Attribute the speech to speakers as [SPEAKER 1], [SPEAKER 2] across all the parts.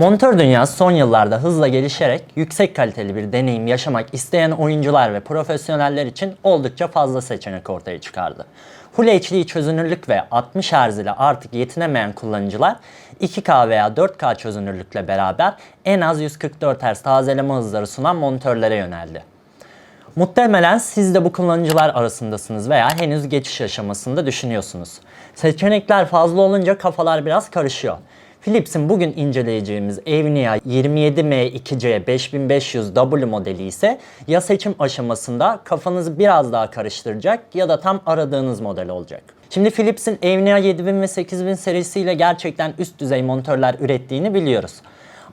[SPEAKER 1] Monitör dünyası son yıllarda hızla gelişerek yüksek kaliteli bir deneyim yaşamak isteyen oyuncular ve profesyoneller için oldukça fazla seçenek ortaya çıkardı. Full HD çözünürlük ve 60 Hz ile artık yetinemeyen kullanıcılar 2K veya 4K çözünürlükle beraber en az 144 Hz tazeleme hızları sunan monitörlere yöneldi. Muhtemelen siz de bu kullanıcılar arasındasınız veya henüz geçiş aşamasında düşünüyorsunuz. Seçenekler fazla olunca kafalar biraz karışıyor. Philips'in bugün inceleyeceğimiz Evnia 27M2C 5500W modeli ise ya seçim aşamasında kafanızı biraz daha karıştıracak ya da tam aradığınız model olacak. Şimdi Philips'in Evnia 7000 ve 8000 serisiyle gerçekten üst düzey monitörler ürettiğini biliyoruz.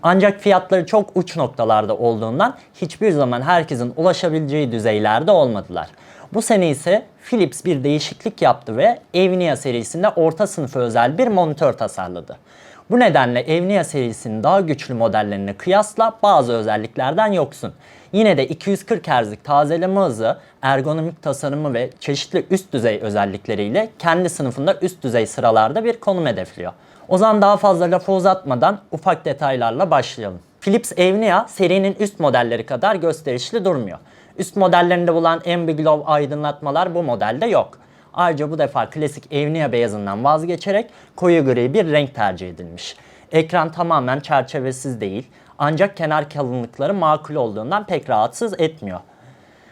[SPEAKER 1] Ancak fiyatları çok uç noktalarda olduğundan hiçbir zaman herkesin ulaşabileceği düzeylerde olmadılar. Bu sene ise Philips bir değişiklik yaptı ve Evnia serisinde orta sınıfa özel bir monitör tasarladı. Bu nedenle Evnia serisinin daha güçlü modellerine kıyasla bazı özelliklerden yoksun. Yine de 240 Hz'lik tazeleme hızı, ergonomik tasarımı ve çeşitli üst düzey özellikleriyle kendi sınıfında üst düzey sıralarda bir konum hedefliyor. O zaman daha fazla lafı uzatmadan ufak detaylarla başlayalım. Philips Evnia serinin üst modelleri kadar gösterişli durmuyor. Üst modellerinde bulan Ambiglow aydınlatmalar bu modelde yok. Ayrıca bu defa klasik Evnia beyazından vazgeçerek koyu gri bir renk tercih edilmiş. Ekran tamamen çerçevesiz değil ancak kenar kalınlıkları makul olduğundan pek rahatsız etmiyor.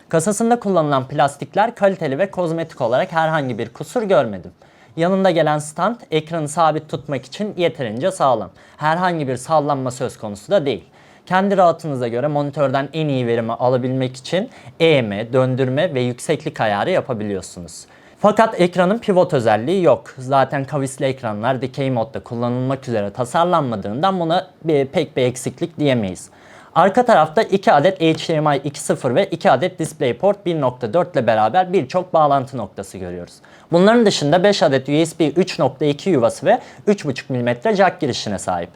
[SPEAKER 1] Kasasında kullanılan plastikler kaliteli ve kozmetik olarak herhangi bir kusur görmedim. Yanında gelen stand ekranı sabit tutmak için yeterince sağlam. Herhangi bir sallanma söz konusu da değil. Kendi rahatınıza göre monitörden en iyi verimi alabilmek için eğme, döndürme ve yükseklik ayarı yapabiliyorsunuz. Fakat ekranın pivot özelliği yok. Zaten kavisli ekranlar dikey modda kullanılmak üzere tasarlanmadığından buna bir, pek bir eksiklik diyemeyiz. Arka tarafta 2 adet HDMI 2.0 ve 2 adet DisplayPort 1.4 ile beraber birçok bağlantı noktası görüyoruz. Bunların dışında 5 adet USB 3.2 yuvası ve 3.5 mm jack girişine sahip.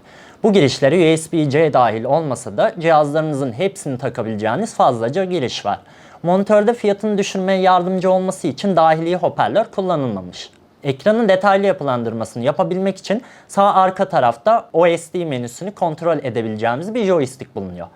[SPEAKER 1] Bu girişlere USB-C dahil olmasa da cihazlarınızın hepsini takabileceğiniz fazlaca giriş var. Monitörde fiyatını düşürmeye yardımcı olması için dahili hoparlör kullanılmamış. Ekranın detaylı yapılandırmasını yapabilmek için sağ arka tarafta OSD menüsünü kontrol edebileceğimiz bir joystick bulunuyor.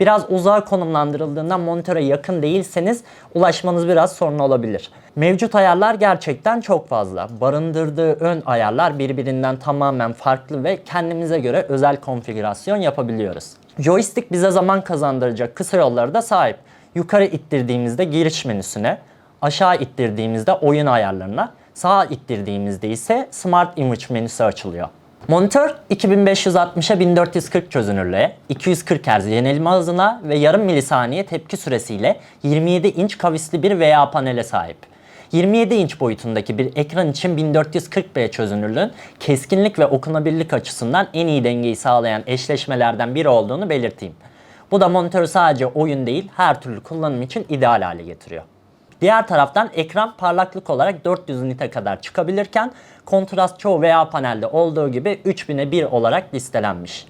[SPEAKER 1] Biraz uzağa konumlandırıldığından monitöre yakın değilseniz ulaşmanız biraz sorun olabilir. Mevcut ayarlar gerçekten çok fazla. Barındırdığı ön ayarlar birbirinden tamamen farklı ve kendimize göre özel konfigürasyon yapabiliyoruz. Joystick bize zaman kazandıracak kısa yolları da sahip. Yukarı ittirdiğimizde giriş menüsüne, aşağı ittirdiğimizde oyun ayarlarına, sağa ittirdiğimizde ise Smart Image menüsü açılıyor. Monitör 2560'a 1440 çözünürlüğe, 240 Hz yenilme hızına ve yarım milisaniye tepki süresiyle 27 inç kavisli bir VA panele sahip. 27 inç boyutundaki bir ekran için 1440p çözünürlüğün keskinlik ve okunabilirlik açısından en iyi dengeyi sağlayan eşleşmelerden biri olduğunu belirteyim. Bu da monitörü sadece oyun değil her türlü kullanım için ideal hale getiriyor. Diğer taraftan ekran parlaklık olarak 400 nite kadar çıkabilirken kontrast çoğu VA panelde olduğu gibi 3000'e 1 olarak listelenmiş.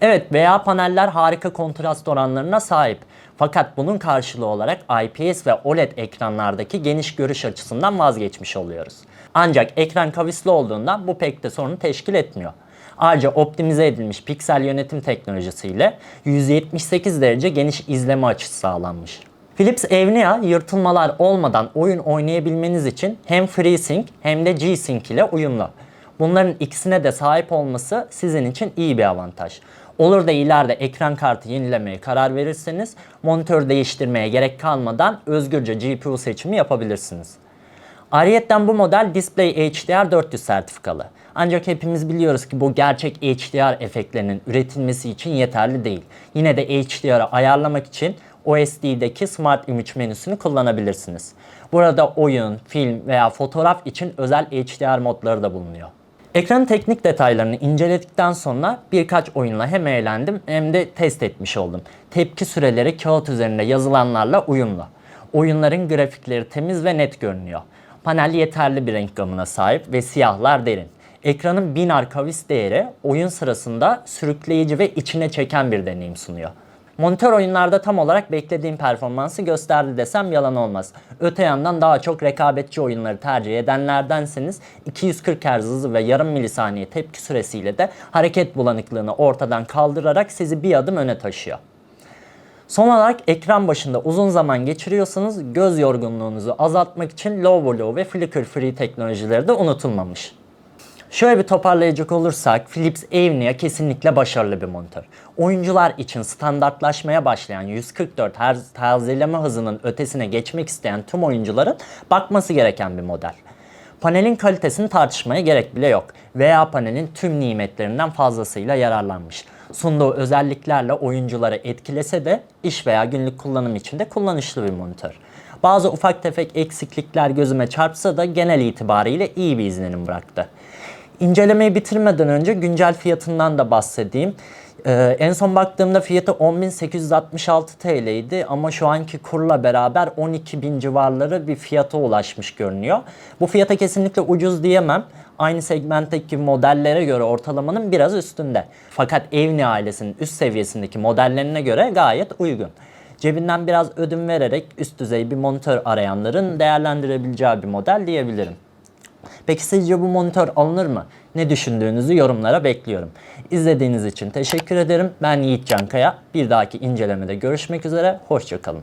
[SPEAKER 1] Evet VA paneller harika kontrast oranlarına sahip. Fakat bunun karşılığı olarak IPS ve OLED ekranlardaki geniş görüş açısından vazgeçmiş oluyoruz. Ancak ekran kavisli olduğundan bu pek de sorunu teşkil etmiyor. Ayrıca optimize edilmiş piksel yönetim teknolojisiyle 178 derece geniş izleme açısı sağlanmış. Philips Evnia yırtılmalar olmadan oyun oynayabilmeniz için hem FreeSync hem de G-Sync ile uyumlu. Bunların ikisine de sahip olması sizin için iyi bir avantaj. Olur da ileride ekran kartı yenilemeye karar verirseniz monitör değiştirmeye gerek kalmadan özgürce GPU seçimi yapabilirsiniz. Ayrıyeten bu model Display HDR 400 sertifikalı. Ancak hepimiz biliyoruz ki bu gerçek HDR efektlerinin üretilmesi için yeterli değil. Yine de HDR'ı ayarlamak için OSD'deki Smart Image menüsünü kullanabilirsiniz. Burada oyun, film veya fotoğraf için özel HDR modları da bulunuyor. Ekranın teknik detaylarını inceledikten sonra birkaç oyunla hem eğlendim hem de test etmiş oldum. Tepki süreleri kağıt üzerinde yazılanlarla uyumlu. Oyunların grafikleri temiz ve net görünüyor. Panel yeterli bir renk gamına sahip ve siyahlar derin. Ekranın 1000 kavis değeri oyun sırasında sürükleyici ve içine çeken bir deneyim sunuyor. Monitör oyunlarda tam olarak beklediğim performansı gösterdi desem yalan olmaz. Öte yandan daha çok rekabetçi oyunları tercih edenlerdenseniz 240 Hz hızı ve yarım milisaniye tepki süresiyle de hareket bulanıklığını ortadan kaldırarak sizi bir adım öne taşıyor. Son olarak ekran başında uzun zaman geçiriyorsanız göz yorgunluğunuzu azaltmak için Low Velo ve Flicker Free teknolojileri de unutulmamış. Şöyle bir toparlayacak olursak Philips Avenia kesinlikle başarılı bir monitör. Oyuncular için standartlaşmaya başlayan 144 Hz tazeleme hızının ötesine geçmek isteyen tüm oyuncuların bakması gereken bir model. Panelin kalitesini tartışmaya gerek bile yok. VA panelin tüm nimetlerinden fazlasıyla yararlanmış. Sunduğu özelliklerle oyuncuları etkilese de iş veya günlük kullanım için de kullanışlı bir monitör. Bazı ufak tefek eksiklikler gözüme çarpsa da genel itibariyle iyi bir izlenim bıraktı. İncelemeyi bitirmeden önce güncel fiyatından da bahsedeyim. Ee, en son baktığımda fiyatı 10.866 TL idi ama şu anki kurla beraber 12.000 civarları bir fiyata ulaşmış görünüyor. Bu fiyata kesinlikle ucuz diyemem. Aynı segmentteki modellere göre ortalamanın biraz üstünde. Fakat Evni ailesinin üst seviyesindeki modellerine göre gayet uygun. Cebinden biraz ödün vererek üst düzey bir monitör arayanların değerlendirebileceği bir model diyebilirim. Peki sizce bu monitör alınır mı? Ne düşündüğünüzü yorumlara bekliyorum. İzlediğiniz için teşekkür ederim. Ben Yiğit Cankaya. Bir dahaki incelemede görüşmek üzere. Hoşçakalın.